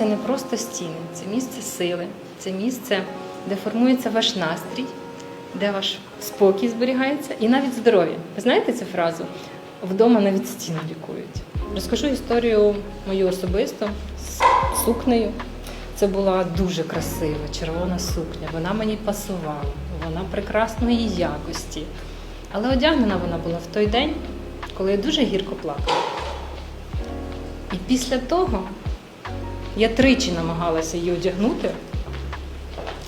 це не просто стіни, це місце сили, це місце, де формується ваш настрій, де ваш спокій зберігається і навіть здоров'я. Ви знаєте цю фразу? Вдома навіть стіни лікують. Розкажу історію мою особисту з сукнею. Це була дуже красива червона сукня. Вона мені пасувала, вона прекрасної якості. Але одягнена вона була в той день, коли я дуже гірко плакала. І після того я тричі намагалася її одягнути.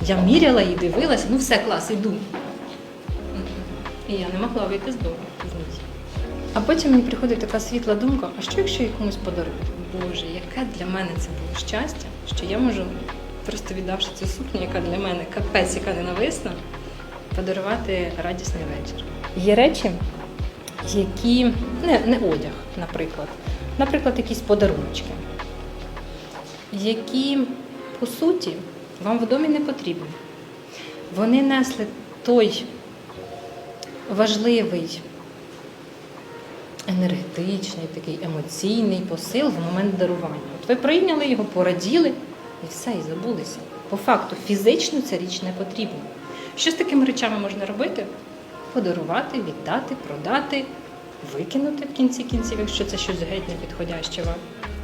Я міряла її, дивилася, ну все, клас, йду. І я не могла вийти з дому. А потім мені приходить така світла думка, а що якщо я комусь подарую? Боже, яке для мене це було щастя, що я можу, просто віддавши цю сукню, яка для мене капець, яка ненависна, подарувати радісний вечір. Є речі, які не, не одяг, наприклад, наприклад, якісь подарунки, які по суті вам в не потрібні. Вони несли той важливий енергетичний, такий емоційний посил в момент дарування. От ви прийняли його, пораділи і все, і забулися. По факту, фізично ця річ не потрібна. Що з такими речами можна робити? Подарувати, віддати, продати, викинути в кінці кінців, якщо це щось геть не підходяще вам.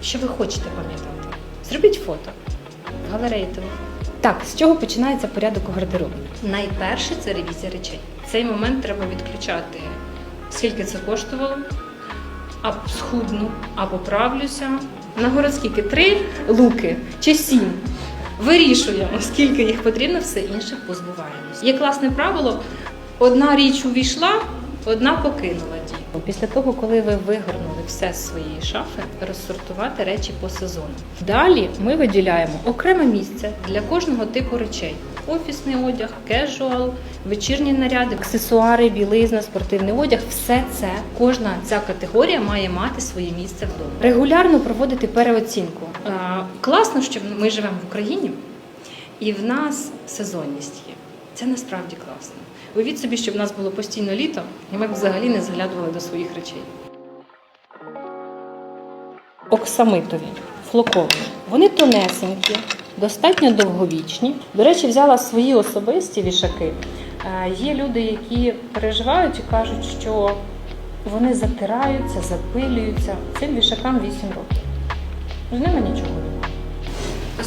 Що ви хочете пам'ятати? Зробіть фото, галереї телефон. Так, з чого починається порядок у гардеробі? Найперше це ревізія речей. Цей момент треба відключати. Скільки це коштувало? А схудну, а поправлюся. На город скільки? Три луки чи сім. Вирішуємо, скільки їх потрібно, все інше позбуваємося. Є класне правило: одна річ увійшла, одна покинула дію. Після того, коли ви вигорнули все з своєї шафи, розсортувати речі по сезону. Далі ми виділяємо окреме місце для кожного типу речей: офісний одяг, кежуал, вечірні наряди, аксесуари, білизна, спортивний одяг. Все це кожна ця категорія має мати своє місце вдома. Регулярно проводити переоцінку. Е, Класно, що ми живемо в Україні, і в нас сезонність є. Це насправді класно. Уявіть собі, що в нас було постійно літо, і ми б взагалі не заглядували до своїх речей. Оксамитові, флоковані. Вони тонесенькі, достатньо довговічні. До речі, взяла свої особисті вішаки. Е, Є люди, які переживають і кажуть, що вони затираються, запилюються. Цим вішакам 8 років. З ними нічого немає. Ви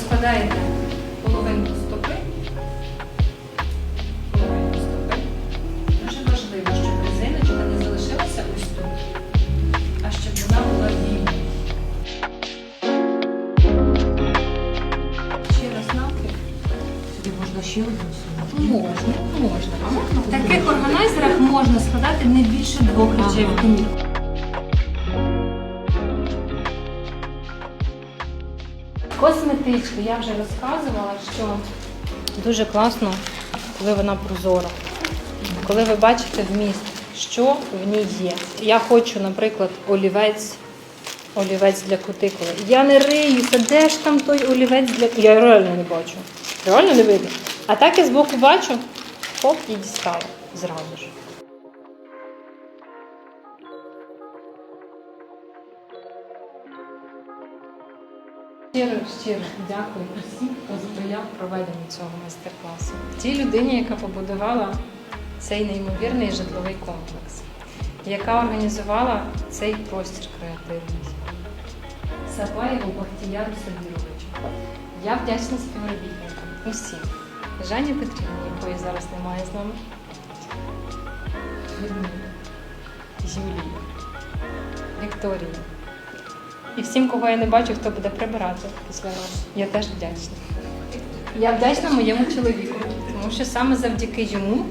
ще одну сумку. Можна, можна. В таких органайзерах можна складати не більше двох речей в комірку. Косметички я вже розказувала, що дуже класно, коли вона прозора. Коли ви бачите вміст, що в ній є. Я хочу, наприклад, олівець, олівець для кутикули. Я не риюся, де ж там той олівець для Я реально не бачу. Реально не видно. А так я збоку бачу, хоп, і дістала зразу ж. Щиро, щиро дякую усім, хто сприяв проведенню цього майстер-класу. Тій людині, яка побудувала цей неймовірний житловий комплекс, яка організувала цей простір креативний. Сапаєву Бахтіяру Сабіровичу. Я вдячна співробітникам усім. Жанні Петрівні, якої зараз немає з нами. Юлії, Вікторії. І всім, кого я не бачу, хто буде прибирати після нас. Я теж вдячна. Я вдячна моєму чоловіку, тому що саме завдяки йому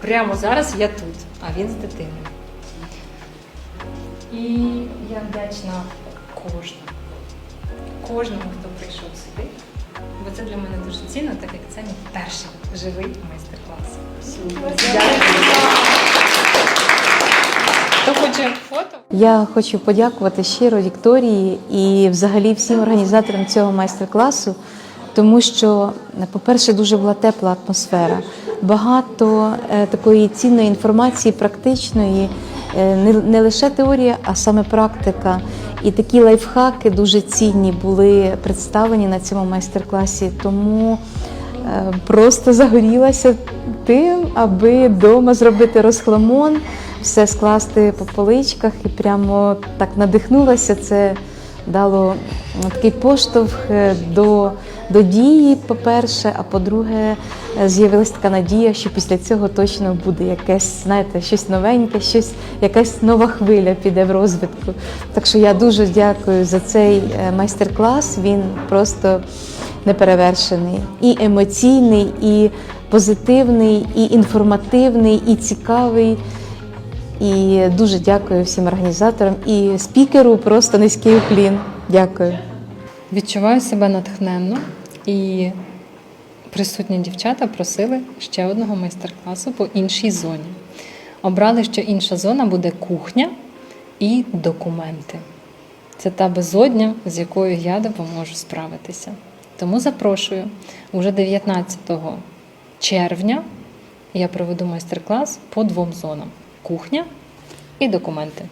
прямо зараз я тут, а він з дитиною. І я вдячна кожному, кожному, хто прийшов сюди. Бо це для мене дуже цінно, так як це мій перший живий майстер-клас. Хто хоче фото? Я хочу подякувати щиро Вікторії і взагалі всім організаторам цього майстер-класу, тому що, по-перше, дуже була тепла атмосфера, багато е, такої цінної інформації, практичної. Е, не, лише теорія, а саме практика. І такі лайфхаки дуже цінні були представлені на цьому майстер-класі. Тому е, просто загорілася тим, аби вдома зробити розхламон, все скласти по поличках і прямо так надихнулася. Це дало такий поштовх е, до, до дії, по-перше, а по-друге, е, з'явилася така надія, що після цього точно буде якесь, знаєте, щось новеньке, щось, якась нова хвиля піде в розвитку. Так що я дуже дякую за цей е, майстер-клас. Він просто неперевершений, і емоційний, і позитивний, і інформативний, і цікавий. І дуже дякую всім організаторам і спікеру. Просто низький уклін. Дякую. Відчуваю себе натхненно і присутні дівчата просили ще одного майстер-класу по іншій зоні. Обрали, що інша зона буде кухня і документи. Це та безодня, з якою я допоможу справитися. Тому запрошую уже 19 червня я проведу майстер-клас по двом зонам: кухня і документи.